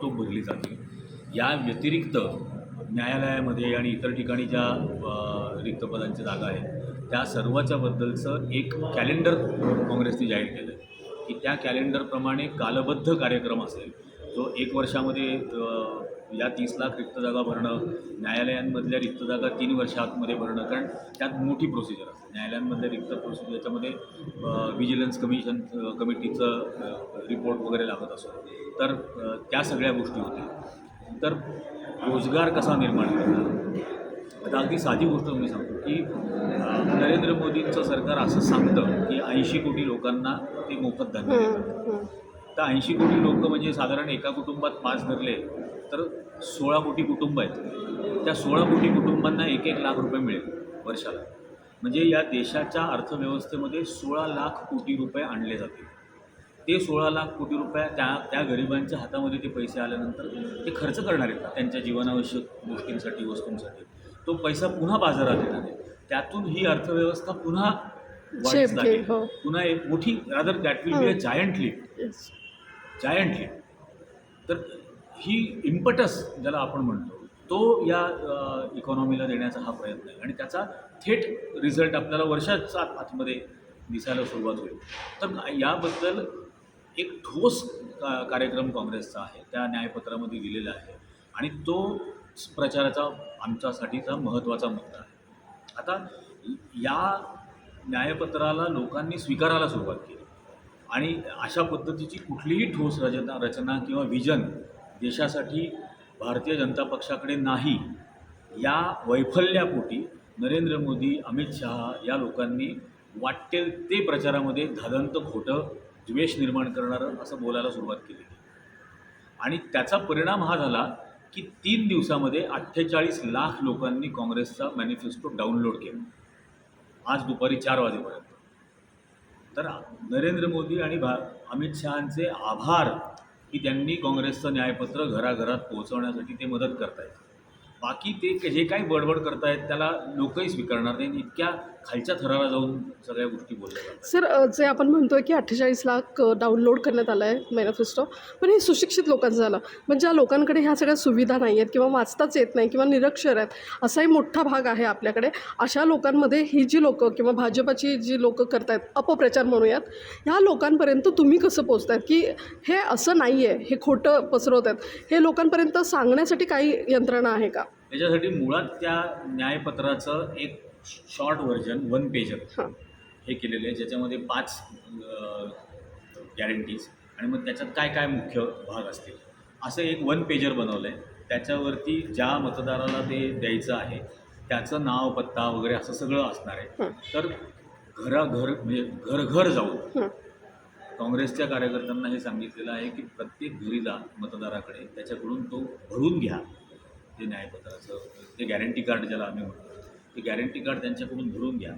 ताबडतोब भरली जाते. या व्यतिरिक्त न्यायालयामध्ये आणि इतर ठिकाणी ज्या रिक्त पदांच्या जागा आहेत त्या सर्वच्याबद्दलचं एक कॅलेंडर काँग्रेसने जाहीर केलं की त्या कॅलेंडरप्रमाणे कालबद्ध कार्यक्रम असेल जो एक वर्षामध्ये या तीस लाख रिक्त जागा भरणं न्यायालयांमधल्या रिक्त जागा तीन वर्षातमध्ये भरणं कारण त्यात मोठी प्रोसिजर असते. न्यायालयांमधल्या रिक्त प्रोसिजर याच्यामध्ये विजिलन्स कमिशन कमिटीचं रिपोर्ट वगैरे लागत असतो. तर त्या सगळ्या गोष्टी होतील तर रोजगार कसा निर्माण करणार? आता अगदी साधी गोष्ट मी सांगतो की नरेंद्र मोदींचं सरकार असं सांगतं की ऐंशी कोटी लोकांना ते मोफत धान्य देतात. तर ऐंशी कोटी लोक म्हणजे साधारण एका कुटुंबात पाच धरले तर सोळा कोटी कुटुंब आहेत. त्या सोळा कोटी कुटुंबांना एक एक लाख रुपये मिळेल वर्षाला. म्हणजे या देशाच्या अर्थव्यवस्थेमध्ये सोळा लाख कोटी रुपये आणले जातील. ते सोळा लाख कोटी रुपये त्या त्या गरिबांच्या हातामध्ये ते पैसे आल्यानंतर ते खर्च करणार आहेत त्यांच्या जीवनावश्यक गोष्टींसाठी वस्तूंसाठी. तो पैसा पुन्हा बाजारात येणार आहे. त्यातून ही अर्थव्यवस्था पुन्हा हो. पुन्हा एक मोठी rather that will be a giant leap giantly तर ही इम्पटस ज्याला आपण म्हणतो तो या इकॉनॉमीला देण्याचा हा प्रयत्न आहे. आणि त्याचा थेट रिझल्ट आपल्याला वर्षाच्या आतमध्ये दिसायला सुरुवात होईल. तर याबद्दल एक ठोस का कार्यक्रम काँग्रेसचा आहे. त्या न्यायपत्रामध्ये दिलेला आहे. आणि तो प्रचाराचा आमच्यासाठीचा महत्त्वाचा मुद्दा आहे. आता या न्यायपत्राला लोकांनी स्वीकारायला सुरुवात केली. आणि अशा पद्धतीची कुठलीही ठोस रचना रचना किंवा विजन देशासाठी भारतीय जनता पक्षाकडे नाही या वैफल्यापोटी नरेंद्र मोदी अमित शहा या लोकांनी वाटेल ते प्रचारामध्ये धादंत खोटं द्वेष निर्माण करणारं असं बोलायला सुरुवात केली. आणि त्याचा परिणाम हा झाला की तीन दिवसामध्ये अठ्ठेचाळीस लाख लोकांनी काँग्रेसचा मॅनिफेस्टो डाउनलोड केला. आज दुपारी चार वाजेपर्यंत. तर नरेंद्र मोदी आणि भा अमित शहांचे आभार की त्यांनी काँग्रेसचं न्यायपत्र घराघरात पोहोचवण्यासाठी ते मदत करतायत. बाकी ते जे काही बडबड करतायत त्याला लोकही स्वीकारणार नाही इतक्या खालच्या थराला जाऊन सगळ्या गोष्टी बोलल्या जातात. सर जे आपण म्हणतोय की अठ्ठेचाळीस लाख डाउनलोड करण्यात आलं आहे मॅनिफेस्टो पण हे सुशिक्षित लोकांचं झालं. पण ज्या लोकांकडे ह्या सगळ्या सुविधा नाही आहेत किंवा वाचताच येत नाही किंवा निरक्षर आहेत असाही मोठा भाग आहे आपल्याकडे. अशा लोकांमध्ये ही जी लोकं किंवा भाजपाची जी लोकं करतायत अपप्रचार म्हणूयात ह्या लोकांपर्यंत तुम्ही कसं पोचतायत की हे असं नाही आहे हे खोटं पसरवत आहेत हे लोकांपर्यंत सांगण्यासाठी काही यंत्रणा आहे का? त्याच्यासाठी मुळात त्या न्यायपत्राचं एक शॉर्ट व्हर्जन वन पेजर हां. केलेलं आहे ज्याच्यामध्ये पाच गॅरंटीज आणि मग त्याच्यात काय काय मुख्य भाग असतील. असं एक वन पेजर बनवलं आहे त्याच्यावरती ज्या मतदाराला ते द्यायचं आहे त्याचं नाव पत्ता वगैरे असं सगळं असणार आहे. तर घराघर म्हणजे घर घर जाऊन. काँग्रेसच्या कार्यकर्त्यांना हे सांगितलेलं आहे की प्रत्येक घरी जा मतदाराकडे त्याच्याकडून तो भरून घ्या. ते न्यायपत्राचं ते गॅरंटी कार्ड ज्याला आम्ही म्हणतो. ते गॅरंटी कार्ड त्यांच्याकडून भरून घ्या.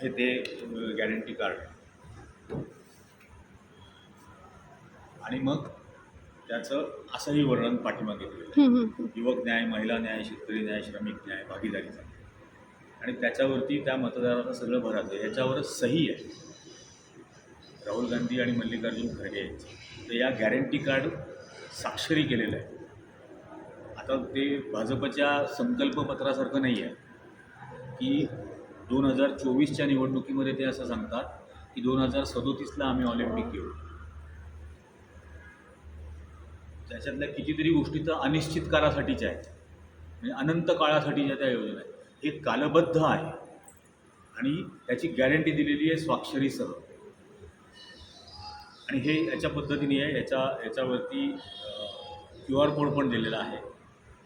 हे ते गॅरंटी कार्ड आणि मग त्याचं असंही वर्णन पाठीमागे केलेलं आहे. युवक न्याय महिला न्याय शेतकरी न्याय श्रमिक न्याय भागीदारीचा आणि त्याच्यावरती त्या मतदाराचं सगळं भरायचं याच्यावरच सही आहे. राहुल गांधी आणि मल्लिकार्जुन खरगे यांची. तर या गॅरंटी कार्ड साक्षरी केलेलं आहे. आता ते भाजपच्या संकल्पपत्रासारखं नाही आहे की दोन हजार चोवीसच्या निवडणुकीमध्ये ते असं सांगतात की दोन हजार सदोतीसला आम्ही ऑलिम्पिक घेऊ त्याच्यातल्या कितीतरी गोष्टी तर अनिश्चित काळासाठीच्या आहेत. म्हणजे अनंत काळासाठीच्या त्या योजना आहेत. हे कालबद्ध आहे. आणि त्याची गॅरंटी दिलेली आहे स्वाक्षरीसह. आणि हे याच्या पद्धतीने आहे. याच्या याच्यावरती क्यू आर कोड पण दिलेला आहे.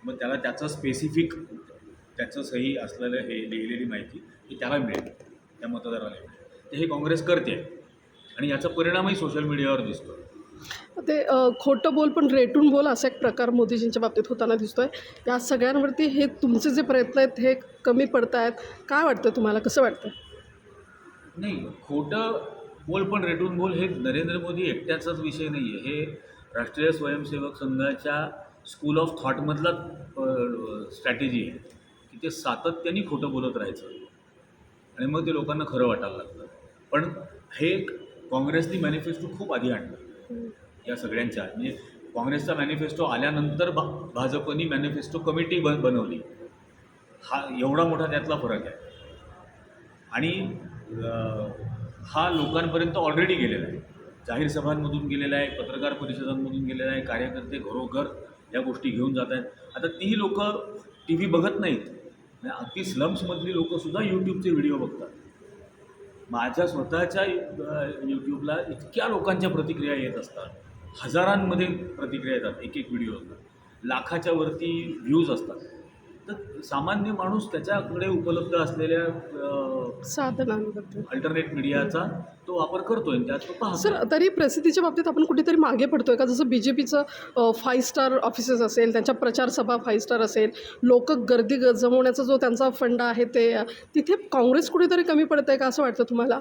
मग त्याला त्याचं स्पेसिफिक त्याचं सही असलेलं हे लिहिलेली माहिती ही त्याला मिळेल त्या मतदाराला मिळेल. तर हे काँग्रेस करते आणि याचा परिणामही सोशल मीडियावर दिसतो ते खोटं बोल पण रेटून बोल असा एक प्रकार मोदीजींच्या बाबतीत होताना दिसतोय. या सगळ्यांवरती हे तुमचे जे प्रयत्न आहेत हे कमी पडत आहेत काय वाटतं तुम्हाला? कसं वाटतं? नाही खोटं बोल पण रेटून बोल हे नरेंद्र मोदी एकट्याचाच विषय नाही आहे हे राष्ट्रीय स्वयंसेवक संघाच्या स्कूल ऑफ थॉटमधला स्ट्रॅटेजी आहे. ते सातत्याने खोटं बोलत राहायचं. आणि मग ते लोकांना खरं वाटायला लागतं पण हे काँग्रेसनी मॅनिफेस्टो खूप आधी आणलं. या सगळ्यांच्या. म्हणजे काँग्रेसचा मॅनिफेस्टो आल्यानंतर भा भाजपनी मॅनिफेस्टो कमिटी बन बनवली. हा एवढा मोठा त्यातला फरक आहे. आणि हा लोकांपर्यंत ऑलरेडी गेलेला आहे. जाहीर सभांमधून गेलेला आहे पत्रकार परिषदांमधून गेलेला आहे कार्यकर्ते घरोघर या गोष्टी घेऊन जात आहेत. आता तीही लोकं टी व्ही बघत नाहीत. म्हणजे अगदी स्लम्समधली लोकंसुद्धा यूट्यूबचे व्हिडिओ बघतात. माझ्या स्वतःच्या यूट्यूबला इतक्या लोकांच्या प्रतिक्रिया येत असतात. हजारांमध्ये प्रतिक्रिया येतात एक एक व्हिडिओ लाखाच्या वरती व्ह्यूज असतात. तर सामान्य माणूस त्याच्याकडे उपलब्ध असलेल्या साधनांबद्दल. अल्टरनेट मीडियाचा तो वापर करतोय आणि त्यात तो पाहतो सर तरी प्रसिद्धीच्या बाबतीत आपण कुठेतरी मागे पडतोय का? जसं B J पीचं five star offices असेल त्यांच्या प्रचारसभा फाईव्ह स्टार असेल लोक गर्दी जमवण्याचा जो त्यांचा फंड आहे ते तिथे काँग्रेस कुठेतरी कमी पडत आहे का असं वाटतं तुम्हाला?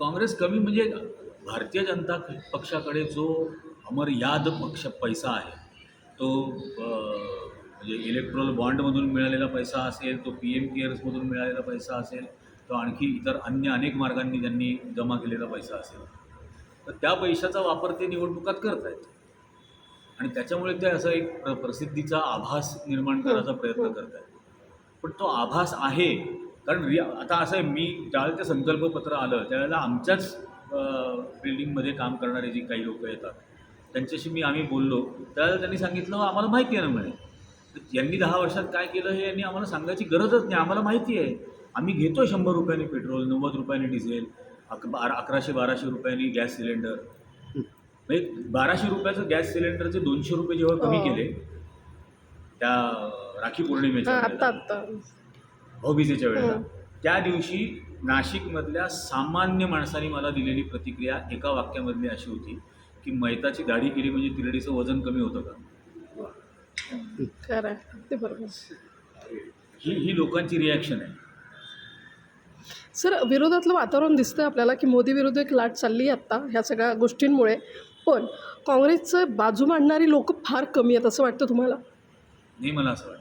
काँग्रेस कमी म्हणजे भारतीय जनता पक्षाकडे जो अमर्याद पक्ष पैसा आहे तो म्हणजे इलेक्ट्रॉल बॉन्डमधून मिळालेला पैसा असेल तो पी एम केअर्समधून मिळालेला पैसा असेल तो आणखी इतर अन्य अनेक मार्गांनी त्यांनी जमा केलेला पैसा असेल तर त्या पैशाचा वापर ते निवडणुकात करत आहेत आणि त्याच्यामुळे ते असं एक प्र प्रसिद्धीचा आभास निर्माण करायचा प्रयत्न करत आहेत पण तो आभास आहे कारण रिया आता असं आहे मी ज्यावेळेला ते संकल्पपत्र आलं त्यावेळेला आमच्याच बिल्डिंगमध्ये काम करणारे जी काही लोक येतात त्यांच्याशी मी आम्ही बोललो त्यावेळेला त्यांनी सांगितलं "हो, आम्हाला माहिती आहे ना म्हणे. यांनी दहा वर्षात काय केलं हे यांनी आम्हाला सांगायची गरजच नाही. आम्हाला माहिती आहे. आम्ही घेतो शंभर रुपयांनी पेट्रोल नव्वद रुपयांनी डिझेल अक बारा अकराशे बाराशे रुपयांनी गॅस सिलेंडर. म्हणजे बाराशे रुपयाचं गॅस सिलेंडरचे दोनशे रुपये जेव्हा कमी हो. केले त्या राखी पौर्णिमेच्या भाऊबीजेच्या वेळेला हं. त्या दिवशी नाशिकमधल्या सामान्य माणसाने मला दिलेली प्रतिक्रिया एका वाक्यामधली अशी होती की मैताची दाढी केली म्हणजे तिरडीचं वजन कमी होतं का? ते बरोबर. ही ही लोकांची रिॲक्शन आहे. सर विरोधातलं वातावरण दिसतंय आपल्याला की मोदी विरुद्ध एक लाट चालली आहे आत्ता ह्या सगळ्या गोष्टींमुळे. पण काँग्रेसचं बाजू मांडणारी लोक फार कमी आहेत असं वाटतं तुम्हाला? नाही मला असं वाटतं.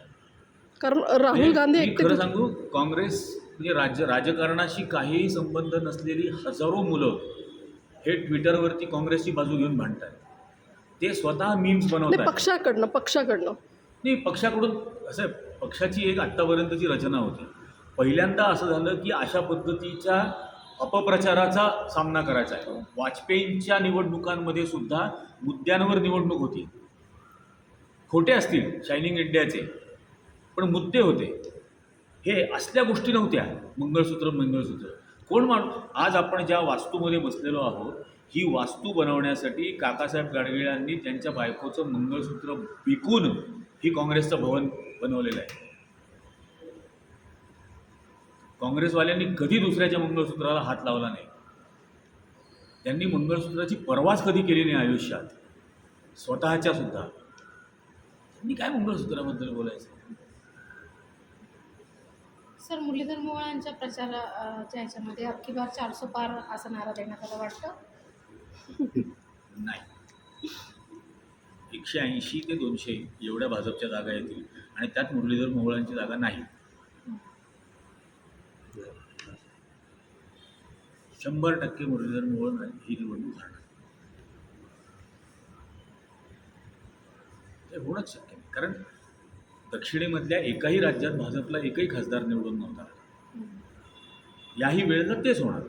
कारण राहुल म्हणजे गांधी मी एकटे खरं सांगू काँग्रेस म्हणजे राज्य राजकारणाशी काहीही संबंध नसलेली हजारो मुलं हे ट्विटरवरती काँग्रेसची बाजू घेऊन भांडतात ते स्वतः मीम्स बनवत नाही आहेत पक्षाकडनं पक्षाकडनं. नाही पक्षाकडून असं पक्षाची एक आत्तापर्यंतची रचना होती. पहिल्यांदा असं झालं की अशा पद्धतीच्या अपप्रचाराचा सामना करायचा आहे. वाजपेयींच्या निवडणुकांमध्ये सुद्धा मुद्द्यांवर निवडणूक होती. खोटे असतील शायनिंग इंडियाचे पण मुद्दे होते. हे असल्या गोष्टी नव्हत्या. मंगळसूत्र मंगळसूत्र. कोण माणूस? आज आपण ज्या वास्तूमध्ये बसलेलो आहोत ही वास्तू बनवण्यासाठी काकासाहेब गाडगिळांनी त्यांच्या बायकोचं मंगळसूत्र विकून ही काँग्रेसचं भवन बनवलेलं आहे. काँग्रेसवाल्यांनी कधी दुसऱ्याच्या मंगळसूत्राला हात लावला नाही. त्यांनी मंगळसूत्राची परवाच कधी केली नाही आयुष्यात. स्वतःच्या सुद्धा. त्यांनी काय मंगळसूत्राबद्दल बोलायचं? सर मुरलीधर मोहोळांच्या प्रचाराच्या ह्याच्यामध्ये अख्खी बार चारसो पार असा नारा देण्यात आला वाटतं? नाही. एकशे ऐंशी ते दोनशे एवढ्या भाजपच्या जागा येतील आणि त्यात मुरलीधर मोहोळांची जागा नाही. शंभर टक्के मुरलीधर मोहोळ ही निवडणूक हरणार ते होणंच शक्य नाही. कारण दक्षिणेमधल्या एकाही राज्यात भाजपला एकही खासदार निवडून नव्हता. याही वेळेला तेच होणार.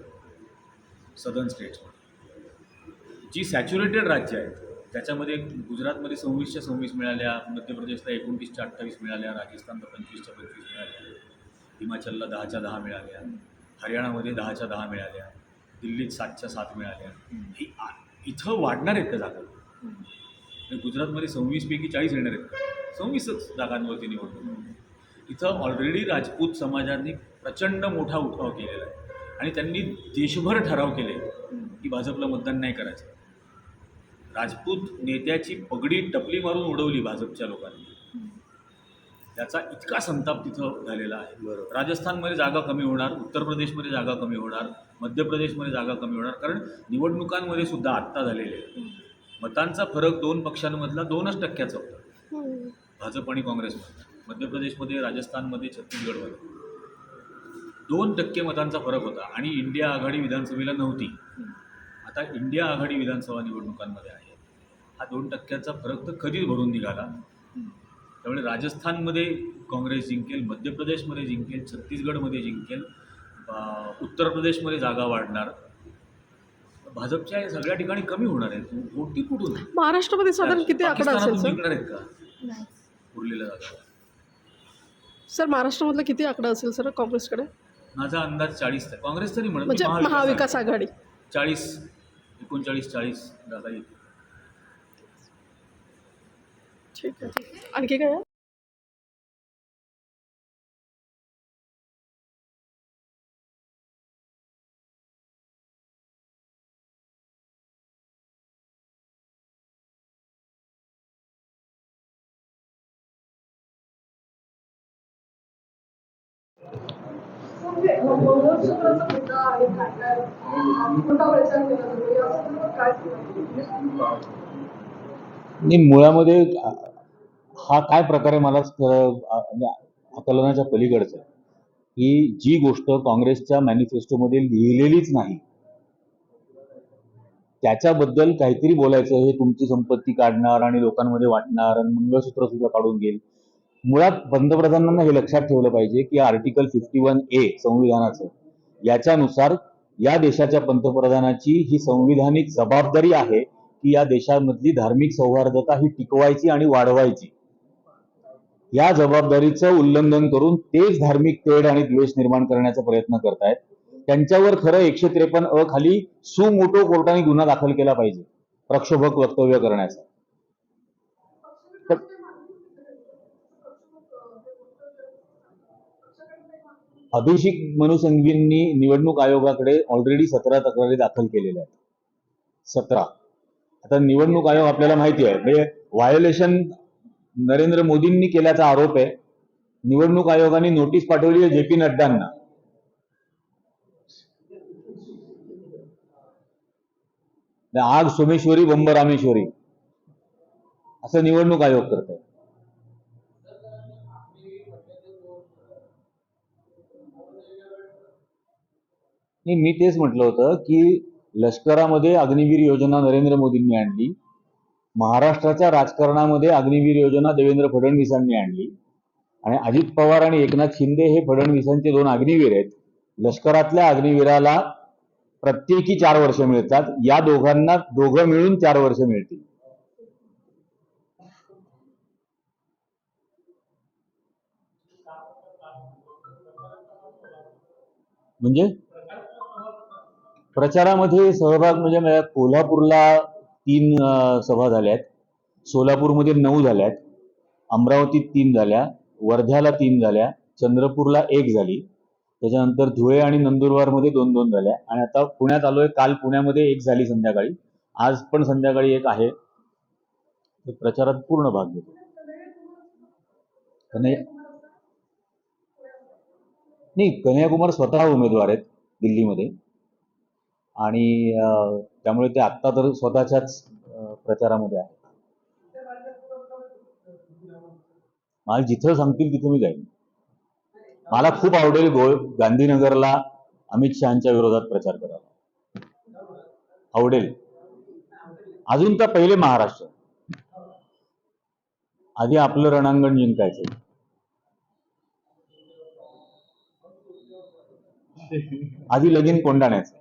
सदर्न स्टेट्समध्ये जी सॅच्युरेटेड राज्य आहेत त्याच्यामध्ये गुजरातमध्ये सव्वीसच्या सव्वीस मिळाल्या मध्य प्रदेशला एकोणतीसच्या अठ्ठावीस मिळाल्या राजस्थानला पंचवीसच्या पंचवीस मिळाल्या हिमाचलला दहाच्या दहा मिळाल्या हरियाणामध्ये दहाच्या दहा मिळाल्या दिल्लीत सातच्या सात मिळाल्या. ही आ- इथं वाढणार आहेत का जागा. गुजरातमध्ये सव्वीसपैकी चाळीस येणार आहेत. का सव्वीसच जागांवरती निवडणूक. इथं ऑलरेडी राजपूत समाजाने प्रचंड मोठा उठाव केलेला आहे. आणि त्यांनी देशभर ठराव केले की भाजपला मतदान नाही करायचं. राजपूत नेत्याची पगडी टपली मारून उडवली भाजपच्या लोकांनी. त्याचा इतका संताप तिथं झालेला आहे. राजस्थानमध्ये जागा कमी होणार उत्तर प्रदेशमध्ये जागा कमी होणार मध्य प्रदेशमध्ये जागा कमी होणार. कारण निवडणुकांमध्ये सुद्धा आत्ता झालेले आहे. मतांचा फरक दोन पक्षांमधला दोनच टक्क्याचा होता. भाजप आणि काँग्रेसमध्ये मध्य प्रदेशमध्ये राजस्थानमध्ये छत्तीसगडमध्ये. दोन टक्के मतांचा फरक होता आणि इंडिया आघाडी विधानसभेला नव्हती. आता इंडिया आघाडी विधानसभा निवडणुकांमध्ये आहे. हा दोन टक्क्याचा फरक तर कधीच भरून निघाला. त्यामुळे राजस्थानमध्ये काँग्रेस जिंकेल मध्य प्रदेशमध्ये जिंकेल छत्तीसगडमध्ये जिंकेल उत्तर प्रदेशमध्ये जागा वाढणार. भाजपच्या सगळ्या ठिकाणी कमी होणार आहेत. वोटी कुठून? महाराष्ट्रामध्ये साधारण किती आकडा जिंकणार आहेत का? नाही. उरलेल्या जागा. सर महाराष्ट्रामधला किती आकडा असेल सर काँग्रेसकडे? माझा अंदाज चाळीस आहे. काँग्रेस तरी म्हणत म्हणजे मी महाविकास आघाडी. चाळीस एकोणचाळीस चाळीस जागा येतील. ठीक आहे आणखी काय? आहे? नाही मुळामध्ये हा काय प्रकार आहे मला म्हणजे आकलनाच्या पलीकडचं की जी गोष्ट काँग्रेसच्या मॅनिफेस्टोमध्ये लिहिलेलीच नाही त्याच्याबद्दल काहीतरी बोलायचं हे तुमची संपत्ती काढणार आणि लोकांमध्ये वाटणार आणि मंगळसूत्र सुद्धा काढून घेईल. मुळात पंतप्रधानांना हे लक्षात ठेवलं पाहिजे की आर्टिकल फिफ्टी वन ए संविधानाचं याच्यानुसार या देशाच्या पंतप्रधानाची ही संविधानिक जबाबदारी आहे की या देशामधली धार्मिक सौहार्दता ही टिकवायची आणि वाढवायची. या जबाबदारीचं उल्लंघन करून तेच धार्मिक तेढ आणि द्वेष निर्माण करण्याचा प्रयत्न करतायत. त्यांच्यावर खरं एकशे त्रेपन्न अ खाली सुमोटो कोर्टाने गुन्हा दाखल केला पाहिजे प्रक्षोभक वक्तव्य करण्याचा. अभिषेक मनु संघवींनी निवडणूक आयोगाकडे ऑलरेडी सतरा तक्रारी दाखल केलेल्या आहेत. सतरा. आता निवडणूक आयोग आपल्याला माहिती आहे. म्हणजे व्हायोलेशन नरेंद्र मोदींनी केल्याचा आरोप आहे. निवडणूक आयोगाने नोटीस पाठवली आहे जे पी नड्डांना. आग सोमेश्वरी बंब रामेश्वरी. असं निवडणूक आयोग करत आहे नाही मी तेच म्हटलं होतं की लष्करामध्ये अग्निवीर योजना नरेंद्र मोदींनी आणली महाराष्ट्राच्या राजकारणामध्ये अग्निवीर योजना देवेंद्र फडणवीसांनी आणली आणि अजित पवार आणि एकनाथ शिंदे हे फडणवीसांचे दोन अग्निवीर आहेत. लष्करातल्या अग्निवीराला प्रत्येकी चार वर्ष मिळतात. या दोघांना दोघं मिळून चार वर्ष मिळतील. म्हणजे? प्रचारामध्ये सहभाग म्हणजे माझ्या कोल्हापूरला तीन सभा झाल्यात. सोलापूरमध्ये नऊ झाल्यात. अमरावतीत तीन झाल्या. वर्ध्याला तीन झाल्या. चंद्रपूरला एक झाली. त्याच्यानंतर धुळे आणि नंदुरबारमध्ये दोन दोन झाल्या. आणि आता पुण्यात आलोय. काल पुण्यामध्ये एक झाली संध्याकाळी. आज पण संध्याकाळी एक आहे. तर प्रचारात पूर्ण भाग घेतो. कन्हैया नाही कन्याकुमार स्वतः उमेदवार आहेत दिल्लीमध्ये. आणि त्यामुळे ते आत्ता तर स्वतःच्याच प्रचारामध्ये आहे मला जिथं सांगतील तिथं मी जाईन. मला खूप आवडेल गो गांधीनगरला अमित शहाच्या विरोधात प्रचार करायला. आवडेल. अजून तर पहिले महाराष्ट्र. आधी आपलं रणांगण जिंकायचं. आधी लगीन कोंडाण्याचं